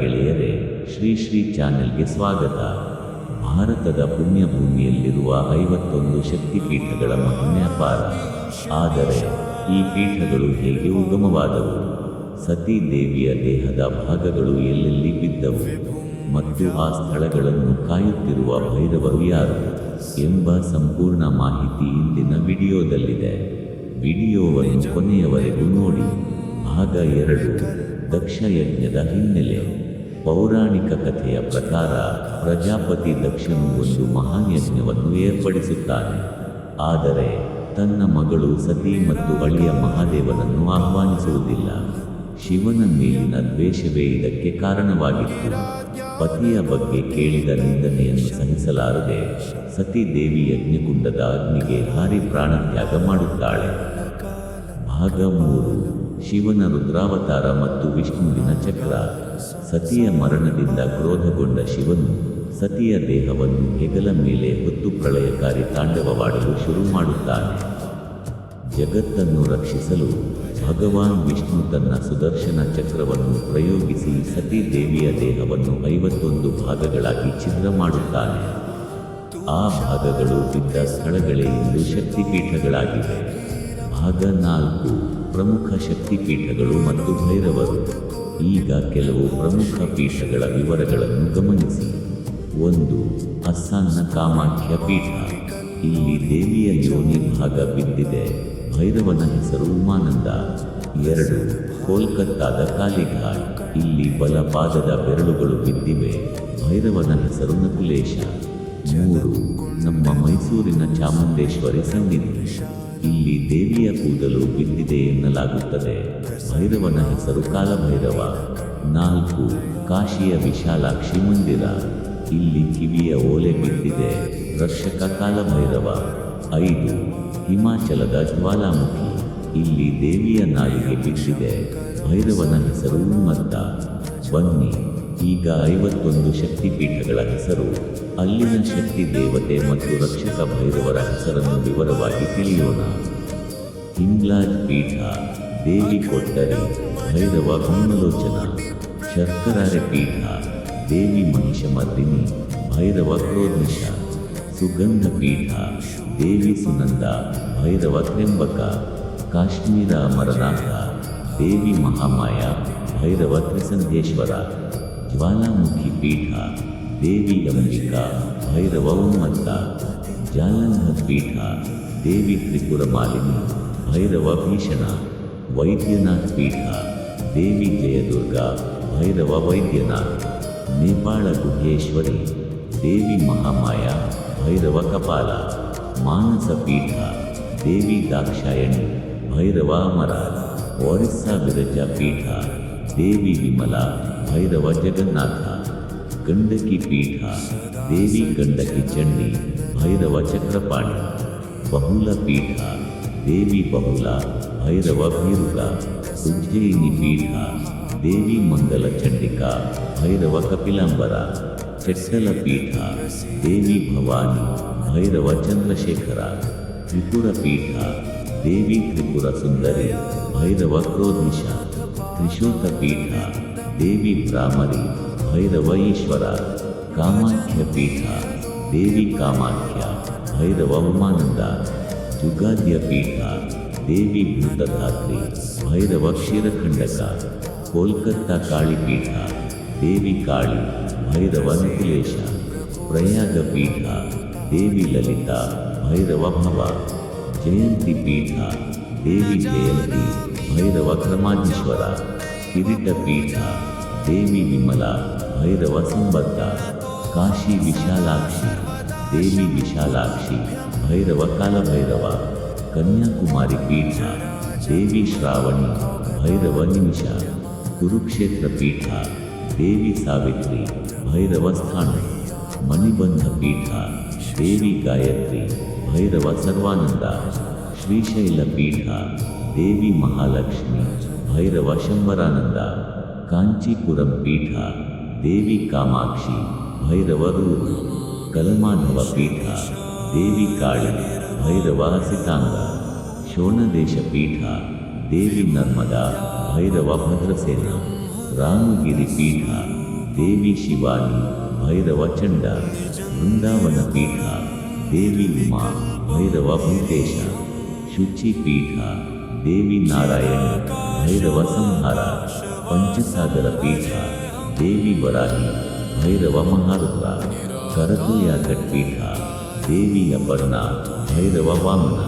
ಗೆಳೆಯರೇ ಶ್ರೀ ಶ್ರೀ ಚಾನೆಲ್ಗೆ ಸ್ವಾಗತ. ಭಾರತದ ಪುಣ್ಯಭೂಮಿಯಲ್ಲಿರುವ ಐವತ್ತೊಂದು ಶಕ್ತಿಪೀಠಗಳ ಮಹಿಮೆ ಅಪಾರ ಆದರೆ, ಈ ಪೀಠಗಳು ಹೇಗೆ ಉಗಮವಾದವು? ಸತೀ ದೇವಿಯ ದೇಹದ ಭಾಗಗಳು ಎಲ್ಲೆಲ್ಲಿ ಬಿದ್ದವು? ಮತ್ತು ಆ ಸ್ಥಳಗಳನ್ನು ಕಾಯುತ್ತಿರುವ ಭೈರವರು ಯಾರು? ಎಂಬ ಸಂಪೂರ್ಣ ಮಾಹಿತಿ ಇಂದಿನ ವಿಡಿಯೋದಲ್ಲಿದೆ. ವಿಡಿಯೋವನ್ನು ಕೊನೆಯವರೆಗೂ ನೋಡಿ. ಭಾಗ ಎರಡು. ದಕ್ಷ ಯಜ್ಞದ ಹಿನ್ನೆಲೆ. ಪೌರಾಣಿಕ ಕಥೆಯ ಪ್ರಕಾರ ಪ್ರಜಾಪತಿ ದಕ್ಷನು ಒಂದು ಮಹಾಯಜ್ಞವನ್ನು ಏರ್ಪಡಿಸುತ್ತಾನೆ. ಆದರೆ ತನ್ನ ಮಗಳು ಸತಿ ಮತ್ತು ಅಳಿಯ ಮಹಾದೇವನನ್ನು ಆಹ್ವಾನಿಸುವುದಿಲ್ಲ. ಶಿವನ ಮೇಲಿನ ದ್ವೇಷವೇ ಇದಕ್ಕೆ ಕಾರಣವಾಗಿತ್ತು. ಪತಿಯ ಬಗ್ಗೆ ಕೇಳಿದ ನಿಂದನೆಯನ್ನು ಸಹಿಸಲಾರದೆ ಸತಿ ದೇವಿ ಯಜ್ಞಕುಂಡದ ಅಗ್ನಿಗೆ ಹಾರಿ ಪ್ರಾಣತ್ಯಾಗ ಮಾಡುತ್ತಾಳೆ. ಭಾಗ ಮೂರು. ಶಿವನ ರುದ್ರಾವತಾರ ಮತ್ತು ವಿಷ್ಣುವಿನ ಚಕ್ರ. ಸತಿಯ ಮರಣದಿಂದ ಕ್ರೋಧಗೊಂಡ ಶಿವನು ಸತಿಯ ದೇಹವನ್ನು ಹೆಗಲ ಮೇಲೆ ಹೊತ್ತು ಪ್ರಳಯಕಾರಿ ತಾಂಡವವಾಡಲು ಶುರು ಮಾಡುತ್ತಾನೆ. ಜಗತ್ತನ್ನು ರಕ್ಷಿಸಲು ಭಗವಾನ್ ವಿಷ್ಣು ತನ್ನ ಸುದರ್ಶನ ಚಕ್ರವನ್ನು ಪ್ರಯೋಗಿಸಿ ಸತಿ ದೇವಿಯ ದೇಹವನ್ನು ಐವತ್ತೊಂದು ಭಾಗಗಳಾಗಿ ಛಿದ್ರ ಮಾಡುತ್ತಾನೆ. ಆ ಭಾಗಗಳು ಬಿದ್ದ ಸ್ಥಳಗಳೇ ಇಂದು ಶಕ್ತಿಪೀಠಗಳಾಗಿವೆ. ಭಾಗ ನಾಲ್ಕು ಪ್ರಮುಖ ಶಕ್ತಿಪೀಠಗಳು ಮತ್ತು ಭೈರವರು. ಈಗ ಕೆಲವು ಪ್ರಮುಖ ಪೀಠಗಳ ವಿವರಗಳನ್ನು ಗಮನಿಸಿ. ಒಂದು ಅಸ್ಸಾಂನ ಕಾಮಾಖ್ಯ ಪೀಠ. ಇಲ್ಲಿ ದೇವಿಯ ಯೋನಿ ಭಾಗ ಬಿದ್ದಿದೆ. ಭೈರವನ ಹೆಸರು ಉಮಾನಂದ. ಎರಡು ಕೋಲ್ಕತ್ತಾದ ಕಾಲಿಘಾಟ್. ಇಲ್ಲಿ ಬಲಪಾದದ ಬೆರಳುಗಳು ಬಿದ್ದಿವೆ. ಭೈರವನ ಹೆಸರು ನಕುಲೇಶ. ಮೂರು ನಮ್ಮ ಮೈಸೂರಿನ ಚಾಮುಂಡೇಶ್ವರಿ ಸನ್ನಿಧಿ. ಇಲ್ಲಿ ದೇವಿಯ ಕೂದಲು ಬಿದ್ದಿದೆ ಎನ್ನಲಾಗುತ್ತದೆ. ಭೈರವನ ಹೆಸರು ಕಾಲಭೈರವ. ನಾಲ್ಕು, ಕಾಶಿಯ ವಿಶಾಲಾಕ್ಷಿ ಮಂದಿರ. ಇಲ್ಲಿ ಕಿವಿಯ ಓಲೆ ಬಿದ್ದಿದೆ. ರಕ್ಷಕ ಕಾಲಭೈರವ. ಐದು, ಹಿಮಾಚಲದ ಜ್ವಾಲಾಮುಖಿ. ಇಲ್ಲಿ ದೇವಿಯ ನಾಲಿಗೆ ಬಿದ್ದಿದೆ. ಭೈರವನ ಹೆಸರು ಉನ್ಮತ್ತ. ಬನ್ನಿ. ಈಗ ಐವತ್ತೊಂದು ಶಕ್ತಿಪೀಠಗಳ ಹೆಸರು, ಅಲ್ಲಿನ ಶಕ್ತಿ ದೇವತೆ ಮತ್ತು ರಕ್ಷಕ ಭೈರವರ ಹೆಸರನ್ನು ವಿವರವಾಗಿ ತಿಳಿಯೋಣ. ಹಿಂಗ್ಲಾಜ್ ಪೀಠ, ದೇವಿ ಕೊಟ್ಟರೆ ಭೈರವ ಭೀಮಲೋಚನ ಶರ್ಕರಾರೆ ಪೀಠ, ದೇವಿ ಮಹಿಷಮರ್ದಿನಿ ಭೈರವ ಕ್ರೋಧಿಶ. ಸುಗಂಧ ಪೀಠ, ದೇವಿ ಸುನಂದ, ಭೈರವ ತ್ರ್ಯಂಬಕ. ಕಾಶ್ಮೀರ ಅಮರನಾಥ ದೇವಿ ಮಹಾಮಾಯ, ಭೈರವ ತ್ರಿಸಂಧೇಶ್ವರ. ಜ್ವಾಲಾಮುಖಿ ಪೀಠ ದೇವಿ ಅಂಬಿಕಾ ಭೈರವ ಉನ್ಮತ್ತ ಜಾಲಂಧ ಪೀಠ ದೇವಿ ತ್ರಿಪುರ ಮಾಲಿನಿ ಭೈರವ ಭೀಷಣ ವೈದ್ಯನಾಥ್ ಪೀಠ ದೇವಿ ಜಯದುರ್ಗ ಭೈರವ ವೈದ್ಯನಾಥ್ ನೇಪಾಳ ಗುಹೇಶ್ವರಿ ದೇವಿ ಮಹಾಮಾಯ ಭೈರವ ಕಪಾಲ ಮಾನಸ ಪೀಠ ದೇವಿ ದಾಕ್ಷಾಯಣಿ ಭೈರವ ಅಮರ ಒರಿಸ್ಸಾ ವಿರಜ ಪೀಠ ದೇವಿ ವಿಮಲ భైరవ జగన్నాథ గండకి పీఠ దేవి గండకి చండి భైరవ చక్రపాణి బహుళ పీఠ దేవి బహుళ భైరవ భీరుగ ఉజ్జయిని పీఠ దేవి మంగళ చండిక భైరవ కపిలాంబర చెట్టల పీఠ దేవి భవాని భైరవ చంద్రశేఖర త్రిపుర పీఠ దేవి త్రిపుర సుందరి భైరవ క్రోధిష త్రిశూత పీఠ देवी प्रामरी भैरवईश्वर कामाख्य पीठा, देवी कामाख्या भैरवमानंदा जुगाद्य पीठा, देवी भूतधात्री, भैरव क्षीरखंडका कोलकाता काली पीठा, देवी काली भैरव नकुलेश प्रयाग पीठा, देवी ललिता, भैरव भव, जयंती पीठा, देवी जयंती, भैरव क्रमाधीश्वरा। ಕ್ರಮಾಧೀಶ್ವರ ಕಿರೀಟ ಪೀಠ ದೇವಿ ವಿಮಲ ಭೈರವ ಸಂಬದ್ಧ ಕಾಶಿ ವಿಶಾಲಾಕ್ಷಿ ದೇವಿ ವಿಶಾಲಾಕ್ಷಿ ಭೈರವ ಕಾಲಭೈರವ ಕನ್ಯಾಕುಮಾರಿ ಪೀಠ ದೇವಿ ಶ್ರಾವಣಿ ಭೈರವ ನಿಮಿಷ ಕುರುಕ್ಷೇತ್ರ ಪೀಠ ದೇವಿ ಸಾವಿತ್ರಿ ಭೈರವ ಸ್ಥಾನ ಮಣಿಬಂಧ ಪೀಠ ದೇವಿ ಗಾಯತ್ರಿ ಭೈರವ ಸರ್ವಾನಂದ ಶ್ರೀಶೈಲ ಪೀಠ ದೇವಿ ಮಹಾಲಕ್ಷ್ಮಿ భైరవ శంబరానంద కాంచీపురం పీఠ దేవి కామాక్షి భైరవరు కలమాధవ పీఠ దేవి కాళి భైరవ సితాంగ శోణదేశ పీఠ దేవి నర్మద భైరవ భద్రసేన రామగిరి పీఠ దేవి శివాని భైరవ చండ బృందావన పీఠ దేవి ఉమా భైరవ భూతేశ శుచి పీఠ దేవి నారాయణ భైరవ సంహార పంచసాగర పీఠ దేవి వరాహి భైరవ మహారుద్ర కరతుయాకట్ పీఠ దేవి అపర్ణ భైరవ వామన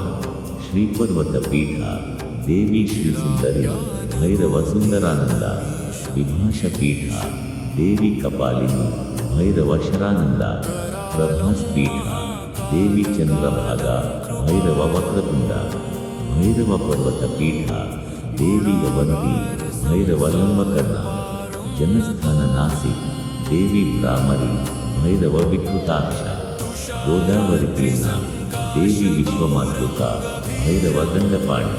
శ్రీపర్వత పీఠ దేవి శ్రీ సుందరి భైరవ సుందరానంద విభాష పీఠ దేవి కపాలిని భైరవ శరానంద ప్రభాస్ పీఠ దేవి చంద్రభాగ భైరవ వక్రతుండ భైరవ పర్వత పీఠ ಪೀಠ ದೇವಿ ಅವಂತಿ ಭೈರವ ಲಂಬಕರ್ಣ ಜನಸ್ಥಾನ ನಾಸಿಕ್ ದೇವಿ ಭ್ರಾಮರಿ ಭೈರವ ವಿಕೃತಾಕ್ಷ ಗೋದಾವರಿ ತೀರ್ಥ ದೇವಿ ವಿಶ್ವಮಾತೃಕ ಭೈರವ ದಂಡಪಾಣಿ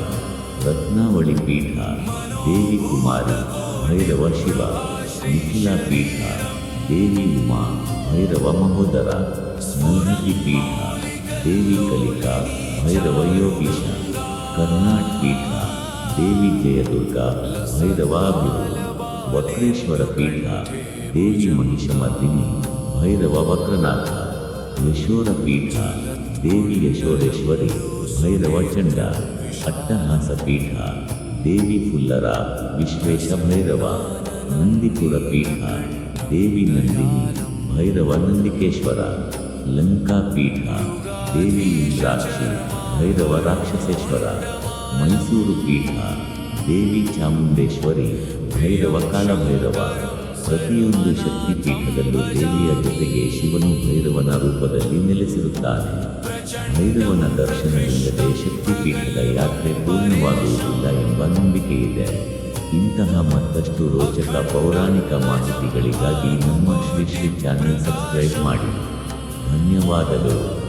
ರತ್ನಾವಳಿ ಪೀಠ ದೇವಿ ಕುಮಾರಿ ಭೈರವ ಶಿವ ಮಿಥಿಲಾ ಪೀಠ ದೇವಿ ಉಮಾ ಭೈರವ ಮಹೋದರ ಮಲ್ಹತಿ ಪೀಠ ದೇವಿ ಕಲಿಕಾ ಭೈರವ ಯೋಗೀಶ ಕರ್ನಾಟ್ ಪೀಠ ದೇವಿ ಜಯದುರ್ಗ ಭೈರವಾಭಿರು ವಕ್ರೇಶ್ವರ ಪೀಠ, ದೇವಿ ಮಹಿಷಮರ್ದಿನಿ, ಭೈರವ ವಕ್ರನಾಥ ಯಶೋರ ಪೀಠ, ದೇವಿ ಯಶೋರೇಶ್ವರಿ ಭೈರವ ಚಂಡ, ಅಟ್ಟಹಾಸ ಪೀಠ, ದೇವಿ ಫುಲ್ಲರ ವಿಶ್ವೇಶ ಭೈರವ, ನಂದಿಪುರ ಪೀಠ, ದೇವಿ ನಂದಿನಿ, ಭೈರವ ನಂದಿಕೇಶ್ವರ, ಲಂಕಾ ಪೀಠ, ದೇವಿ ಇಂದ್ರಾಕ್ಷಿ, ಭೈರವ ರಾಕ್ಷಸೇಶ್ವರ. ಮೈಸೂರು ಪೀಠ, ದೇವಿ ಚಾಮುಂಡೇಶ್ವರಿ, ಭೈರವ, ಕಾಲಭೈರವ, ಪ್ರತಿಯೊಂದು ಶಕ್ತಿಪೀಠದಲ್ಲೂ ದೇವಿಯ ಜೊತೆಗೆ ಶಿವನು ಭೈರವನ ರೂಪದಲ್ಲಿ ನೆಲೆಸಿರುತ್ತಾನೆ. ಭೈರವನ ದರ್ಶನವಿಲ್ಲದೆ ಶಕ್ತಿಪೀಠದ ಯಾತ್ರೆ ಪೂರ್ಣವಾಗುವುದಿಲ್ಲ ಎಂಬ ನಂಬಿಕೆ ಇದೆ. ಇಂತಹ ಮತ್ತಷ್ಟು ರೋಚಕ ಪೌರಾಣಿಕ ಮಾಹಿತಿಗಳಿಗಾಗಿ ನಮ್ಮ ಶ್ರೀ ಶ್ರೀ ಚಾನೆಲ್ ಸಬ್ಸ್ಕ್ರೈಬ್ ಮಾಡಿ. ಧನ್ಯವಾದಗಳು.